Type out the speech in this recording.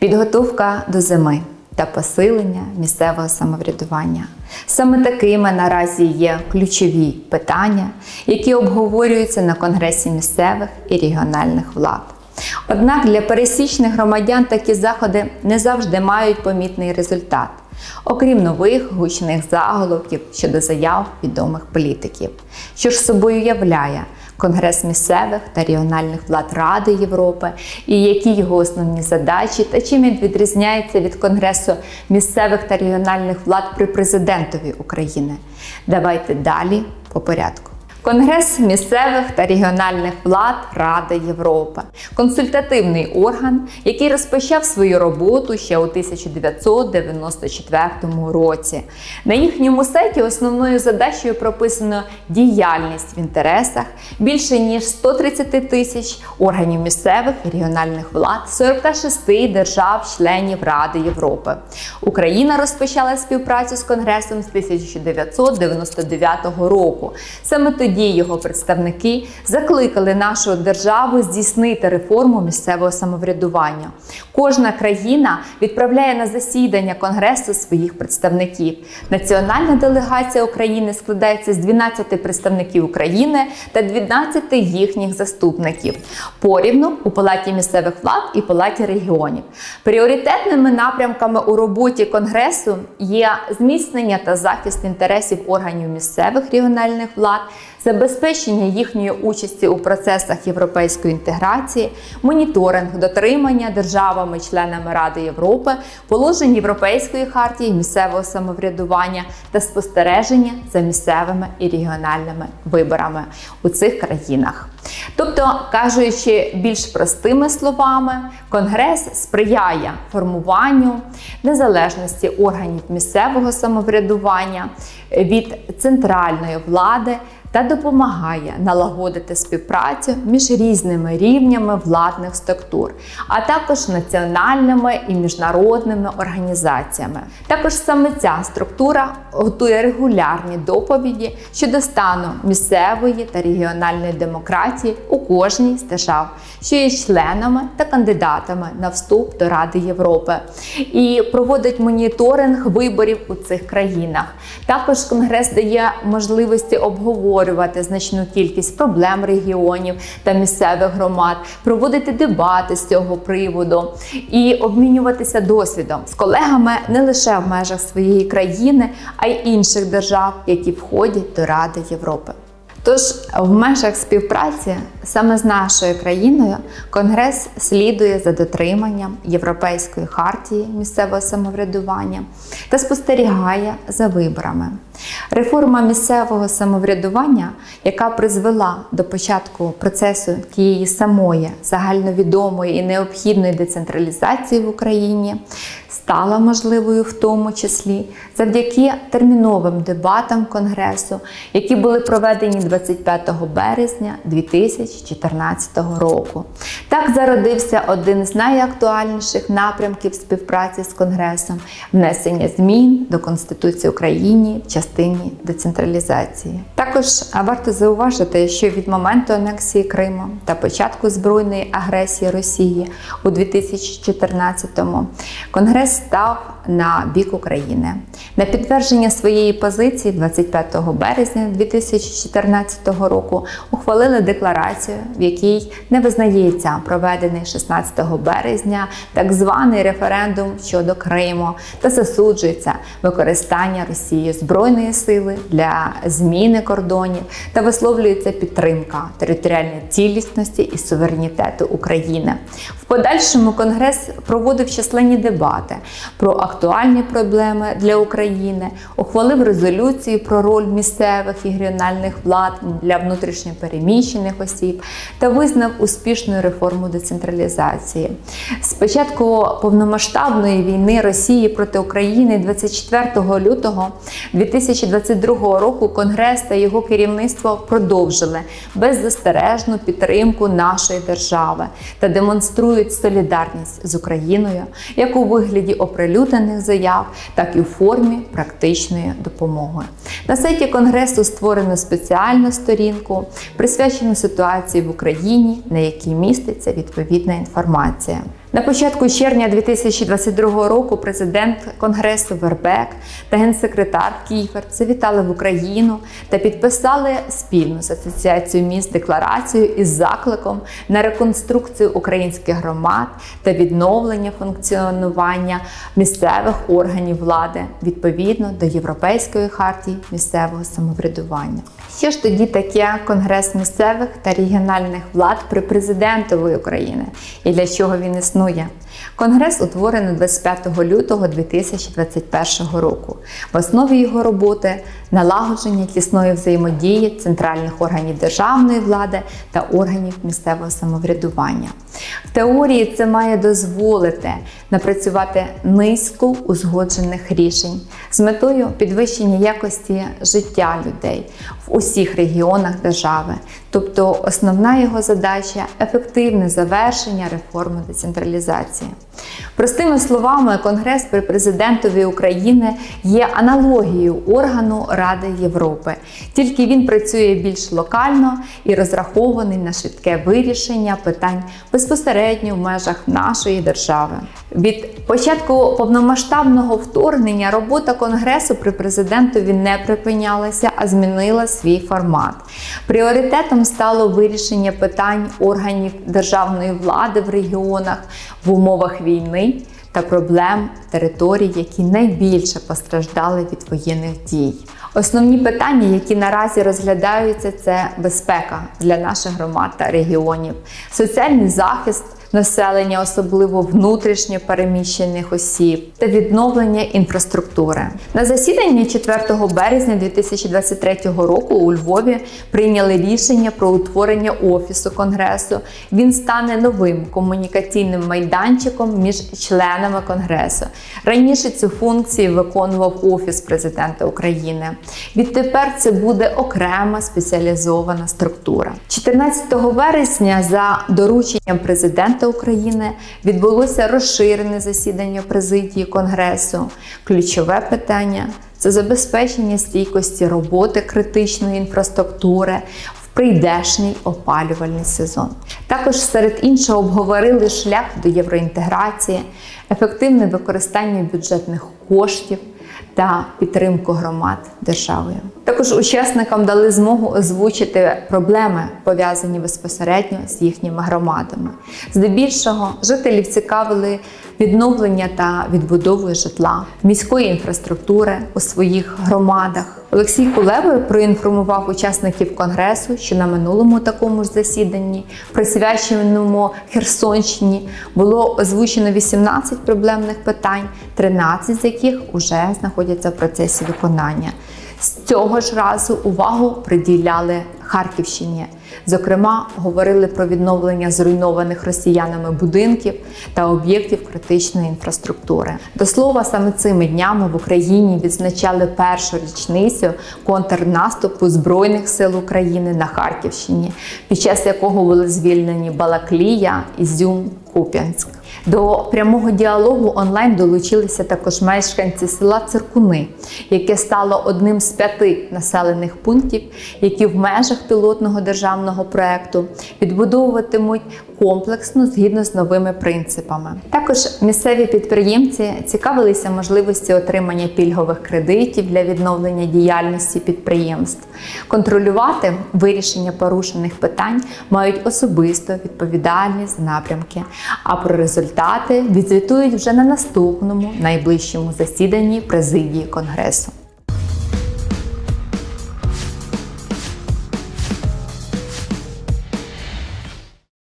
Підготовка до зими та посилення місцевого самоврядування. Саме такими наразі є ключові питання, які обговорюються на Конгресі місцевих і регіональних влад. Однак для пересічних громадян такі заходи не завжди мають помітний результат, окрім нових гучних заголовків щодо заяв відомих політиків. Що ж собою являє Конгрес місцевих та регіональних влад Ради Європи, і які його основні задачі, та чим він відрізняється від Конгресу місцевих та регіональних влад при президентові України. Давайте далі по порядку. Конгрес місцевих та регіональних влад Ради Європи консультативний орган, який розпочав свою роботу ще у 1994 році. На їхньому сайті основною задачею прописано діяльність в інтересах більше ніж 130 тисяч органів місцевих і регіональних влад 46 держав-членів Ради Європи. Україна розпочала співпрацю з Конгресом з 1999 року. Саме тоді його представники закликали нашу державу здійснити реформу місцевого самоврядування. Кожна країна відправляє на засідання Конгресу своїх представників. Національна делегація України складається з 12 представників України та 12 їхніх заступників. Порівну у палаті місцевих влад і палаті регіонів. Пріоритетними напрямками у роботі Конгресу є зміцнення та захист інтересів органів місцевих регіональних влад, забезпечення їхньої участі у процесах європейської інтеграції, моніторинг дотримання державами-членами Ради Європи, положень Європейської хартії місцевого самоврядування та спостереження за місцевими і регіональними виборами у цих країнах. Тобто, кажучи більш простими словами, Конгрес сприяє формуванню незалежності органів місцевого самоврядування від центральної влади та допомагає налагодити співпрацю між різними рівнями владних структур, а також національними і міжнародними організаціями. Також саме ця структура готує регулярні доповіді щодо стану місцевої та регіональної демократії у кожній з держав, що є членами та кандидатами на вступ до Ради Європи, і проводить моніторинг виборів у цих країнах. Також Конгрес дає можливості обговорювати значну кількість проблем регіонів та місцевих громад, проводити дебати з цього приводу і обмінюватися досвідом з колегами не лише в межах своєї країни, а й інших держав, які входять до Ради Європи. Тож в межах співпраці саме з нашою країною Конгрес слідує за дотриманням Європейської хартії місцевого самоврядування та спостерігає за виборами. Реформа місцевого самоврядування, яка призвела до початку процесу тієї самої загальновідомої і необхідної децентралізації в Україні, стала можливою в тому числі завдяки терміновим дебатам Конгресу, які були проведені 25 березня 2014 року. Так зародився один з найактуальніших напрямків співпраці з Конгресом внесення змін до Конституції України в частині децентралізації. Також варто зауважити, що від моменту анексії Криму та початку збройної агресії Росії у 2014-му Конгрес tal. На бік України. На підтвердження своєї позиції 25 березня 2014 року ухвалили декларацію, в якій не визнається проведений 16 березня так званий референдум щодо Криму та засуджується використання Росією збройної сили для зміни кордонів та висловлюється підтримка територіальної цілісності і суверенітету України. В подальшому Конгрес проводив численні дебати про актуальні проблеми для України, ухвалив резолюції про роль місцевих і регіональних влад для внутрішньопереміщених осіб та визнав успішну реформу децентралізації. З початку повномасштабної війни Росії проти України 24 лютого 2022 року Конгрес та його керівництво продовжили беззастережну підтримку нашої держави та демонструють солідарність з Україною як у вигляді оприлюднених заяв, так і у формі практичної допомоги. На сайті Конгресу створено спеціальну сторінку, присвячену ситуації в Україні, на якій міститься відповідна інформація. На початку червня 2022 року президент Конгресу Вербек та генсекретар Кіфер завітали в Україну та підписали спільну з асоціацією міст декларацію із закликом на реконструкцію українських громад та відновлення функціонування місцевих органів влади відповідно до Європейської хартії місцевого самоврядування. Що ж тоді таке Конгрес місцевих та регіональних влад при президентової України і для чого він існує? Конгрес утворений 25 лютого 2021 року. В основі його роботи налагодження тісної взаємодії центральних органів державної влади та органів місцевого самоврядування. В теорії це має дозволити напрацювати низку узгоджених рішень з метою підвищення якості життя людей в усіх регіонах держави. Тобто основна його задача ефективне завершення реформи децентралізації. Простими словами, Конгрес при президентові України є аналогією органу Ради Європи, тільки він працює більш локально і розрахований на швидке вирішення питань безпосередньо в межах нашої держави. Від початку повномасштабного вторгнення робота Конгресу при президентові не припинялася, а змінила свій формат. Пріоритетом стало вирішення питань органів державної влади в регіонах в умовах війни та проблем територій, які найбільше постраждали від воєнних дій. Основні питання, які наразі розглядаються, це безпека для наших громад та регіонів, соціальний захист населення, особливо внутрішньо переміщених осіб, та відновлення інфраструктури. На засіданні 4 березня 2023 року у Львові прийняли рішення про утворення офісу конгресу. Він стане новим комунікаційним майданчиком між членами конгресу. Раніше цю функцію виконував офіс президента України. Відтепер це буде окрема спеціалізована структура. 14 вересня за дорученням президента України відбулося розширене засідання президії Конгресу. Ключове питання це забезпечення стійкості роботи критичної інфраструктури в прийдешній опалювальний сезон. Також серед іншого обговорили шлях до євроінтеграції, ефективне використання бюджетних коштів та підтримку громад державою. Також учасникам дали змогу озвучити проблеми, пов'язані безпосередньо з їхніми громадами. Здебільшого жителів цікавили відновлення та відбудовою житла, міської інфраструктури у своїх громадах. Олексій Кулеба проінформував учасників конгресу, що на минулому такому ж засіданні, присвяченому Херсонщині, було озвучено 18 проблемних питань, 13 з яких вже знаходяться в процесі виконання. З цього ж разу увагу приділяли Харківщині. Зокрема, говорили про відновлення зруйнованих росіянами будинків та об'єктів критичної інфраструктури. До слова, саме цими днями в Україні відзначали першу річницю контрнаступу Збройних сил України на Харківщині, під час якого були звільнені Балаклія, Ізюм, Куп'янськ. До прямого діалогу онлайн долучилися також мешканці села Циркуни, яке стало одним з п'яти населених пунктів, які в межах пілотного державного проекту відбудовуватимуть комплексно згідно з новими принципами. Також місцеві підприємці цікавилися можливості отримання пільгових кредитів для відновлення діяльності підприємств. Контролювати вирішення порушених питань мають особисто відповідальні за напрямки. А про результати відзвітують вже на наступному найближчому засіданні президії конгресу.